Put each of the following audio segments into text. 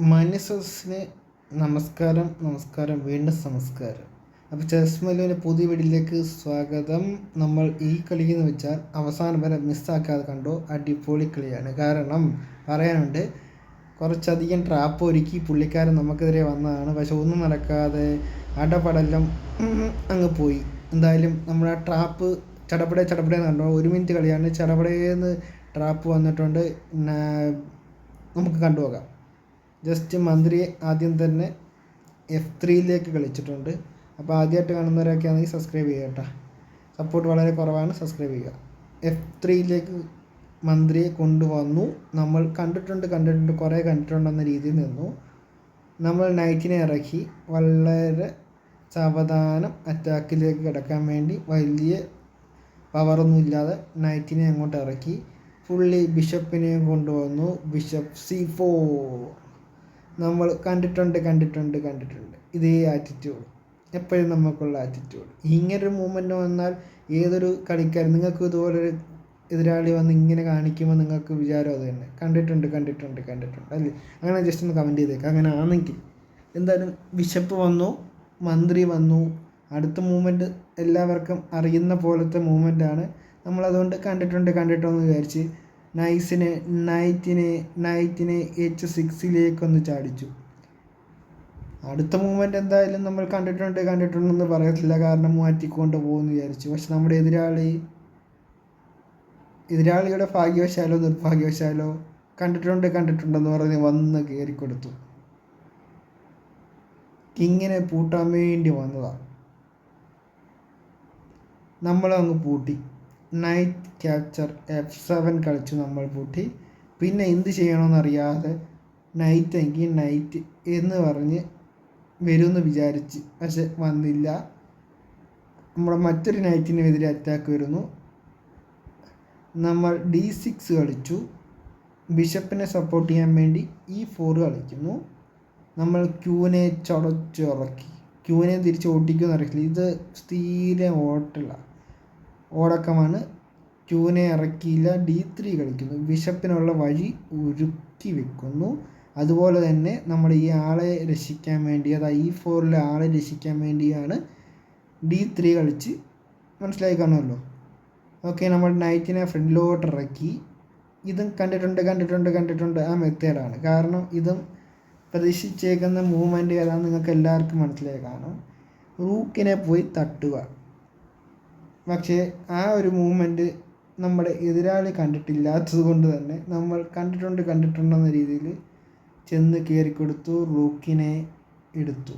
മാന്യസദസ്സിന് നമസ്കാരം നമസ്കാരം വീണ്ടും നമസ്കാരം അപ്പോൾ ചെസ് മല്ലുവിന്റെ പുതിയ വീടിലേക്ക് സ്വാഗതം. നമ്മൾ ഈ കളി എന്ന് വെച്ചാൽ അവസാനം വരെ മിസ്സാക്കാതെ കണ്ടോ? അടിപൊളി കളിയാണ്. കാരണം പറയാനുണ്ട് കുറച്ചധികം ട്രാപ്പ് ഒരുക്കി പുള്ളിക്കാരൻ നമുക്കെതിരെ വന്നതാണ്. പക്ഷെ ഒന്നും നടക്കാതെ അടപടലം ഉം അങ്ങ് പോയി. എന്തായാലും നമ്മുടെ ആ ട്രാപ്പ് ചടപടെ ചടപടേന്ന് കണ്ടോ? ഒരു മിനിറ്റ് കളിയാണ്. ചടപടേന്ന് ട്രാപ്പ് വന്നിട്ടുണ്ട്. നമുക്ക് കണ്ടുപോകാം. ജസ്റ്റ് മന്ത്രി ആദ്യം തന്നെ എഫ് ത്രീയിലേക്ക് കളിച്ചിട്ടുണ്ട്. അപ്പോൾ ആദ്യമായിട്ട് കാണുന്നവരൊക്കെ ആണെങ്കിൽ സബ്സ്ക്രൈബ് ചെയ്യുക കേട്ടോ സപ്പോർട്ട് വളരെ കുറവാണ് സബ്സ്ക്രൈബ് ചെയ്യുക. എഫ് ത്രീയിലേക്ക് മന്ത്രിയെ കൊണ്ടുവന്നു. നമ്മൾ കണ്ടിട്ടുണ്ട് കണ്ടിട്ടുണ്ട് കുറേ കണ്ടിട്ടുണ്ടെന്ന രീതിയിൽ നിന്നു. നമ്മൾ നൈറ്റിനെ ഇറക്കി. വളരെ സാവധാനം അറ്റാക്കിലേക്ക് കിടക്കാൻ വേണ്ടി വലിയ പവറൊന്നും ഇല്ലാതെ നൈറ്റിനെ അങ്ങോട്ട് ഇറക്കി. ഫുള്ളി ബിഷപ്പിനെയും കൊണ്ടുവന്നു. ബിഷപ്പ് സി ഫോർ നമ്മൾ കണ്ടിട്ടുണ്ട് കണ്ടിട്ടുണ്ട് കണ്ടിട്ടുണ്ട്. ഇതേ ആറ്റിറ്റ്യൂഡ് എപ്പോഴും നമുക്കുള്ള ആറ്റിറ്റ്യൂഡ് ഇങ്ങനൊരു മൂമെന്റ് വന്നാൽ ഏതൊരു കളിക്കാരും നിങ്ങൾക്ക് ഇതുപോലൊരു എതിരാളി വന്ന് ഇങ്ങനെ കാണിക്കുമ്പോൾ നിങ്ങൾക്ക് വിചാരം അത് തന്നെ. കണ്ടിട്ടുണ്ട് കണ്ടിട്ടുണ്ട് കണ്ടിട്ടുണ്ട്. അല്ലേ? അങ്ങനെ ജസ്റ്റ് ഒന്ന് കമന്റ് ചെയ്തേക്കാം. അങ്ങനെ ആണെങ്കിൽ എന്തായാലും ബിഷപ്പ് വന്നു മന്ത്രി വന്നു. അടുത്ത മൂവ്മെന്റ് എല്ലാവർക്കും അറിയുന്ന പോലത്തെ മൂവ്മെന്റാണ് നമ്മളതുകൊണ്ട് കണ്ടിട്ടുണ്ട് കണ്ടിട്ടുണ്ടെന്ന് വിചാരിച്ച് നൈസിനെ നൈറ്റിനെ നൈറ്റിനെ എച്ച് സിക്സിലേക്കൊന്ന് ചാടിച്ചു. അടുത്ത മൂവ്മെന്റ് എന്തായാലും നമ്മൾ കണ്ടിട്ടുണ്ട് കണ്ടിട്ടുണ്ടെന്ന് പറയത്തില്ല. കാരണം മാറ്റിക്കൊണ്ട് പോകുമെന്ന് വിചാരിച്ചു. പക്ഷെ നമ്മുടെ എതിരാളി എതിരാളിയുടെ ഭാഗ്യവശാലോ നിർഭാഗ്യവശാലോ കണ്ടിട്ടുണ്ട് കണ്ടിട്ടുണ്ടെന്ന് പറഞ്ഞ് വന്ന് കയറിക്കൊടുത്തു. കിങ്ങിനെ പൂട്ടാൻ വേണ്ടി വന്നതാണ് നമ്മളങ്ങ് പൂട്ടി. നൈറ്റ് ക്യാപ്ചർ എഫ് സെവൻ കളിച്ചു നമ്മൾ പൂട്ടി. പിന്നെ എന്ത് ചെയ്യണമെന്നറിയാതെ നൈറ്റ് എങ്കിൽ നൈറ്റ് എന്ന് പറഞ്ഞ് വരുമെന്ന് വിചാരിച്ച്. പക്ഷെ വന്നില്ല. നമ്മുടെ മറ്റൊരു നൈറ്റിനെതിരെ അറ്റാക്ക് വരുന്നു. നമ്മൾ ഡി സിക്സ് കളിച്ചു. ബിഷപ്പിനെ സപ്പോർട്ട് ചെയ്യാൻ വേണ്ടി ഇ ഫോർ കളിക്കുന്നു. നമ്മൾ ക്യൂവിനെ ചടച്ചുറക്കി ക്യൂവിനെ തിരിച്ച് ഓട്ടിക്കുമെന്ന് അറിയില്ല ഇത് സ്ഥിരം ഓട്ടില്ല ഓടക്കമാണ്. ക്യൂനെ ഇറക്കിയില്ല. ഡി ത്രീ കളിക്കുന്നു. ബിഷപ്പിനുള്ള വഴി ഒരുക്കി വെക്കുന്നു. അതുപോലെ തന്നെ നമ്മൾ ഈ ആളെ രക്ഷിക്കാൻ വേണ്ടി അതായത് ഈ ഫോറിലെ ആളെ രക്ഷിക്കാൻ വേണ്ടിയാണ് ഡി ത്രീ കളിച്ച് മനസ്സിലായി കാണുമല്ലോ? ഓക്കെ നമ്മൾ നൈറ്റിനെ ഫ്രണ്ടിലോട്ട് ഇറക്കി. ഇതും കണ്ടിട്ടുണ്ട് കണ്ടിട്ടുണ്ട് കണ്ടിട്ടുണ്ട് ആ മെത്തേഡാണ്. കാരണം ഇതും പ്രതീക്ഷിച്ചേക്കുന്ന മൂവ്മെന്റ് ഏതാണെന്ന് നിങ്ങൾക്ക് എല്ലാവർക്കും മനസ്സിലായി കാണും. റൂക്കിനെ പോയി തട്ടുക. പക്ഷേ ആ ഒരു മൂവ്മെന്റ് നമ്മുടെ എതിരാളി കണ്ടിട്ടില്ലാത്തത് കൊണ്ട് തന്നെ നമ്മൾ കണ്ടിട്ടുണ്ട് കണ്ടിട്ടുണ്ടെന്ന രീതിയിൽ ചെന്ന് കയറിക്കൊടുത്തു റൂക്കിനെ എടുത്തു.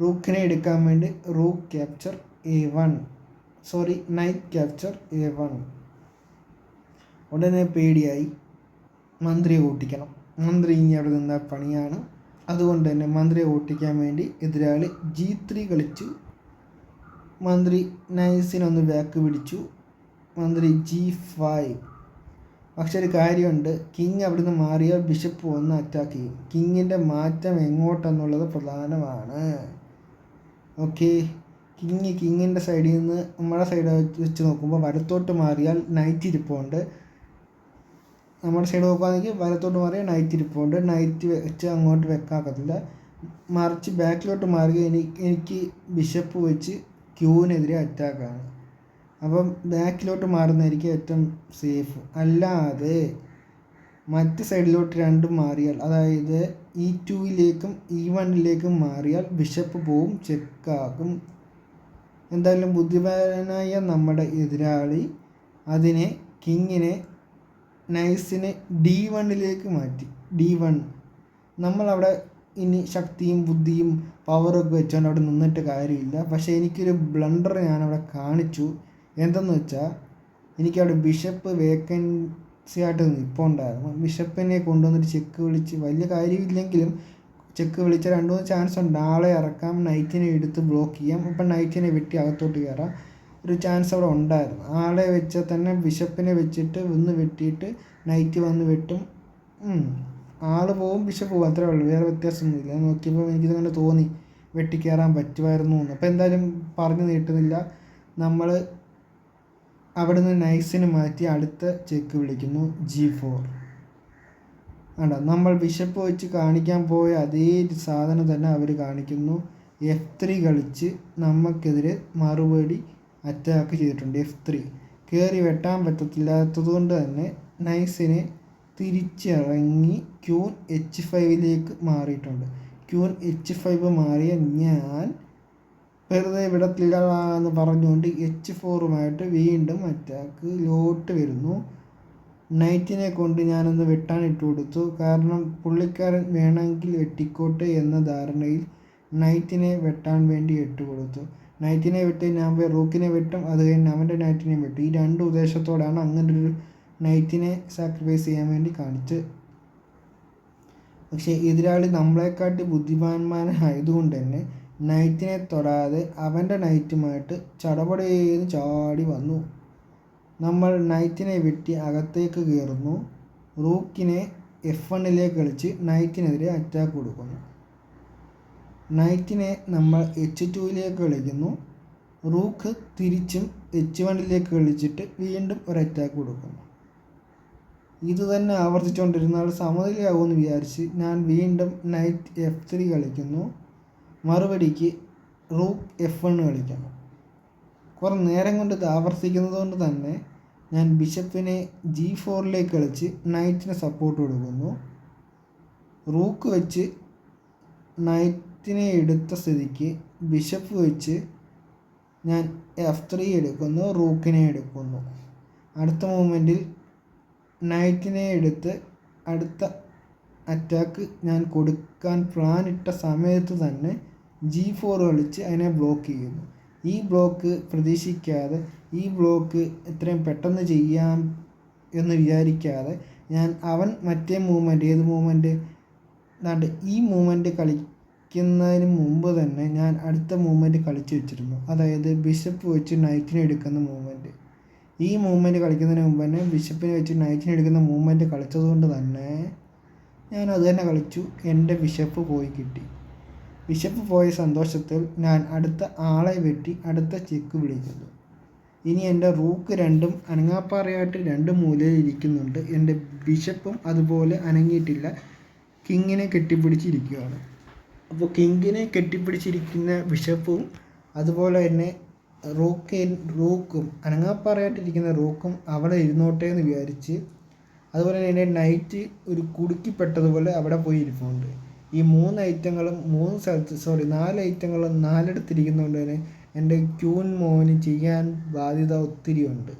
റൂക്കിനെ എടുക്കാൻ വേണ്ടി rook capture A one sorry knight capture A one ഉടനെ പേടിയായി. മന്ത്രിയെ ഓട്ടിക്കണം. മന്ത്രി ഇനി അവിടെ നിന്ന പണിയാണ്. അതുകൊണ്ട് തന്നെ മന്ത്രിയെ ഓട്ടിക്കാൻ വേണ്ടി എതിരാളി ജി ത്രീ കളിച്ചു. മന്ത്രി നൈസിനൊന്ന് ബാക്ക് പിടിച്ചു മന്ത്രി ജി ഫൈവ് പക്ഷെ ഒരു കാര്യമുണ്ട്. കിങ് അവിടുന്ന് മാറിയാൽ ബിഷപ്പ് ഒന്ന് അറ്റാക്ക് ചെയ്യും. കിങ്ങിന്റെ മാറ്റം എങ്ങോട്ടെന്നുള്ളത് പ്രധാനമാണ്. ഓക്കെ. കിങ് കിങ്ങിന്റെ സൈഡിൽ നിന്ന് നമ്മുടെ സൈഡ് വെച്ച് നോക്കുമ്പോൾ വലത്തോട്ട് മാറിയാൽ നൈറ്റ് ഇരിപ്പുണ്ട്. നമ്മുടെ സൈഡ് നോക്കുകയാണെങ്കിൽ വലത്തോട്ട് മാറിയാൽ നൈറ്റ് ഇരിപ്പുണ്ട്. നൈറ്റ് വെച്ച് അങ്ങോട്ട് വെക്കാക്കത്തില്ല. മറിച്ച് ബാക്കിലോട്ട് മാറുക എനിക്ക് എനിക്ക് ബിഷപ്പ് വെച്ച് ക്യൂവിനെതിരെ അറ്റാക്കാണ്. അപ്പം ബാക്കിലോട്ട് മാറുന്നതായിരിക്കും ഏറ്റവും സേഫ്. അല്ലാതെ മറ്റ് സൈഡിലോട്ട് രണ്ടും മാറിയാൽ അതായത് ഇ ടുവിലേക്കും ഇ വണ്ണിലേക്കും മാറിയാൽ ബിഷപ്പ് പോവും ചെക്കാകും. എന്തായാലും ബുദ്ധിപരനായ നമ്മുടെ എതിരാളി അതിനെ കിങ്ങിനെ നൈസിനെ ഡി വണ്ണിലേക്ക് മാറ്റി. D one. നമ്മളവിടെ ഇനി ശക്തിയും ബുദ്ധിയും പവറൊക്കെ വെച്ചുകൊണ്ട് അവിടെ നിന്നിട്ട് കാര്യമില്ല. പക്ഷേ എനിക്കൊരു ബ്ലണ്ടർ ഞാനവിടെ കാണിച്ചു. എന്തെന്ന് വെച്ചാൽ എനിക്കവിടെ ബിഷപ്പ് വേക്കൻസി ആയിട്ട് നിൽപ്പുണ്ടായിരുന്നു ബിഷപ്പിനെ കൊണ്ടുവന്നിട്ട് ചെക്ക് വിളിച്ച് വലിയ കാര്യമില്ലെങ്കിലും ചെക്ക് വിളിച്ച രണ്ട് മൂന്ന് ചാൻസ് ഉണ്ട്. ആളെ ഇറക്കാം നൈറ്റിനെ എടുത്ത് ബ്ലോക്ക് ചെയ്യാം. അപ്പം നൈറ്റിനെ വെട്ടി അകത്തോട്ട് കയറാം ഒരു ചാൻസ് അവിടെ ഉണ്ടായിരുന്നു. ആളെ വെച്ചാൽ തന്നെ ബിഷപ്പിനെ വെച്ചിട്ട് ഒന്ന് വെട്ടിയിട്ട് നൈറ്റ് വന്ന് വെട്ടും. ആൾ പോവും ബിഷപ്പ് പോവും അത്രേ ഉള്ളൂ. വേറെ വ്യത്യാസമൊന്നുമില്ല. നോക്കിയപ്പോൾ എനിക്കിതങ്ങനെ തോന്നി. വെട്ടിക്കയറാൻ പറ്റുമായിരുന്നു എന്ന്. അപ്പോൾ എന്തായാലും പറഞ്ഞു നീട്ടുന്നില്ല. നമ്മൾ അവിടുന്ന് നൈസിന് മാറ്റി അടുത്ത ചെക്ക് വിളിക്കുന്നു. ജി ഫോർ അല്ല നമ്മൾ ബിഷപ്പ് വെച്ച് കാണിക്കാൻ പോയ അതേ സാധനം തന്നെ അവർ കാണിക്കുന്നു. എഫ് ത്രീ കളിച്ച് നമുക്കെതിരെ മറുപടി അറ്റാക്ക് ചെയ്തിട്ടുണ്ട് എഫ് ത്രീ കയറി വെട്ടാൻ പറ്റത്തില്ലാത്തത് കൊണ്ട് തന്നെ നൈസിനെ തിരിച്ചിറങ്ങി ക്യൂൻ എച്ച് ഫൈവിലേക്ക് മാറിയിട്ടുണ്ട്. ക്യൂൻ എച്ച് ഫൈവ് മാറിയ ഞാൻ വെറുതെ എന്ന് പറഞ്ഞുകൊണ്ട് എച്ച് ഫോറുമായിട്ട് വീണ്ടും അറ്റാക്ക് ലോട്ട് വരുന്നു. നൈറ്റിനെ കൊണ്ട് ഞാനൊന്ന് വെട്ടാൻ ഇട്ട് കൊടുത്തു. കാരണം പുള്ളിക്കാരൻ വേണമെങ്കിൽ വെട്ടിക്കോട്ടെ എന്ന ധാരണയിൽ നൈറ്റിനെ വെട്ടാൻ വേണ്ടി ഇട്ട് കൊടുത്തു. നൈറ്റിനെ വെട്ടി ഞാൻ റൂക്കിനെ വെട്ടും. അത് കഴിഞ്ഞ് അവന്റെ നൈറ്റിനെ വെട്ടും. ഈ രണ്ട് ഉദ്ദേശത്തോടാണ് അങ്ങനെ ഒരു നൈറ്റിനെ സാക്രിഫൈസ് ചെയ്യാൻ വേണ്ടി കാണിച്ച്. പക്ഷേ എതിരാളി നമ്മളെക്കാട്ടി ബുദ്ധിമാന്മാരായതുകൊണ്ട് തന്നെ നൈറ്റിനെ തൊടാതെ അവന്റെ നൈറ്റുമായിട്ട് ചടപടേന്ന് ചാടി വന്നു. നമ്മൾ നൈറ്റിനെ വെട്ടി അകത്തേക്ക് കയറുന്നു. റൂക്കിനെ എഫ് വണ്ണിലേക്ക് കളിച്ച് നൈറ്റിനെതിരെ അറ്റാക്ക് കൊടുക്കുന്നു. നൈറ്റിനെ നമ്മൾ എച്ച് ടുവിലേക്ക് കളിക്കുന്നു. റൂക്ക് തിരിച്ചും എച്ച് വണ്ണിലേക്ക് കളിച്ചിട്ട് വീണ്ടും ഒരു അറ്റാക്ക് കൊടുക്കുന്നു. ഇത് തന്നെ ആവർത്തിച്ചുകൊണ്ടിരുന്നാൽ സമനിലയാകുമെന്ന് വിചാരിച്ച് ഞാൻ വീണ്ടും നൈറ്റ് എഫ് ത്രീ കളിക്കുന്നു. മറുപടിക്ക് റൂക്ക് എഫ് വൺ കളിക്കുന്നു. കുറേ നേരം കൊണ്ട് ഇത് ആവർത്തിക്കുന്നത് കൊണ്ട് തന്നെ ഞാൻ ബിഷപ്പിനെ ജി ഫോറിലേക്ക് കളിച്ച് നൈറ്റിന് സപ്പോർട്ട് കൊടുക്കുന്നു. റൂക്ക് വെച്ച് നൈറ്റിനെ എടുത്ത സ്ഥിതിക്ക് ബിഷപ്പ് വെച്ച് ഞാൻ എഫ് ത്രീ എടുക്കുന്നു റൂക്കിനെ എടുക്കുന്നു. അടുത്ത മൂമെന്റിൽ നൈറ്റിനെ എടുത്ത് അടുത്ത അറ്റാക്ക് ഞാൻ കൊടുക്കാൻ പ്ലാൻ ഇട്ട സമയത്ത് തന്നെ ജി ഫോർ കളിച്ച് അതിനെ ബ്ലോക്ക് ചെയ്യുന്നു. ഈ ബ്ലോക്ക് പ്രതീക്ഷിക്കാതെ ഈ ബ്ലോക്ക് എത്രയും പെട്ടെന്ന് ചെയ്യാം എന്ന് വിചാരിക്കാതെ ഞാൻ അവൻ മറ്റേ മൂവ്മെന്റ് ഏത് മൂവ്മെന്റ് ദാണ്ട് ഈ മൂവ്മെന്റ് കളിക്കുന്നതിന് മുമ്പ് തന്നെ ഞാൻ അടുത്ത മൂവ്മെന്റ് കളിച്ച് വെച്ചിരുന്നു. അതായത് ബിഷപ്പ് വെച്ച് നൈറ്റിനെ എടുക്കുന്ന മൂവ്മെന്റ് ഈ മൂവ്മെന്റ് കളിക്കുന്നതിന് മുമ്പ് തന്നെ ബിഷപ്പിനെ വെച്ച് നൈറ്റിനെ എടുക്കുന്ന മൂവ്മെന്റ് കളിച്ചതുകൊണ്ട് തന്നെ ഞാൻ അത് തന്നെ കളിച്ചു. എന്റെ ബിഷപ്പ് പോയി കിട്ടി. ബിഷപ്പ് പോയ സന്തോഷത്തിൽ ഞാൻ അടുത്ത ആളെ വെട്ടി അടുത്ത ചെക്ക് വിളിക്കുന്നു. ഇനി എന്റെ റൂക്ക് രണ്ടും അനങ്ങാപ്പാറയായിട്ട് രണ്ട് മൂലയിൽ ഇരിക്കുന്നുണ്ട്. എന്റെ ബിഷപ്പും അതുപോലെ അനങ്ങിയിട്ടില്ല. കിങ്ങിനെ കെട്ടിപ്പിടിച്ചിരിക്കുകയാണ്. അപ്പോൾ കിങ്ങിനെ കെട്ടിപ്പിടിച്ചിരിക്കുന്ന ബിഷപ്പും അതുപോലെ തന്നെ റൂക്ക് റൂക്കും അനങ്ങാപ്പാറയായിട്ടിരിക്കുന്ന റൂക്കും അവിടെ ഇരുന്നോട്ടെ എന്ന് വിചാരിച്ച് അതുപോലെ തന്നെ നൈറ്റ് ഒരു കുടുക്കിപ്പെട്ടതുപോലെ അവിടെ പോയി ഇരിപ്പുണ്ട് ഈ മൂന്ന് ഐറ്റങ്ങളും മൂന്ന് സ്ഥലത്ത് സോറി നാല് ഐറ്റങ്ങളും നാലിടത്തിരിക്കുന്നതുകൊണ്ട് തന്നെ എന്റെ ക്യൂൻ മോന് ചെയ്യാൻ ബാധ്യത ഒത്തിരി ഉണ്ട്.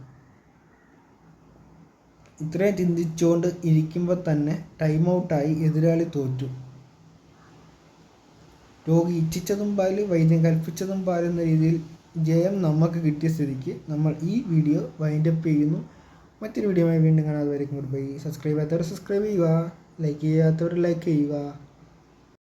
ഇത്രയും ചിന്തിച്ചുകൊണ്ട് ഇരിക്കുമ്പോൾ തന്നെ ടൈം ഔട്ടായി എതിരാളി തോറ്റു. രോഗി ഇച്ഛിച്ചതും പാൽ വൈദ്യം കൽപ്പിച്ചതും പാലെന്ന രീതിയിൽ ജയം നമുക്ക് കിട്ടിയ സ്ഥിതിക്ക് നമ്മൾ ഈ വീഡിയോ വൈൻഡപ്പ് ചെയ്യുന്നു. മറ്റൊരു വീഡിയോയുമായി വീണ്ടും കാണാതെ വരയ്ക്കും ഗുഡ് ബൈ സബ്സ്ക്രൈബ് ചെയ്യാത്തവർ സബ്സ്ക്രൈബ് ചെയ്യുക. ലൈക്ക് ചെയ്യാത്തവർ ലൈക്ക് ചെയ്യുക.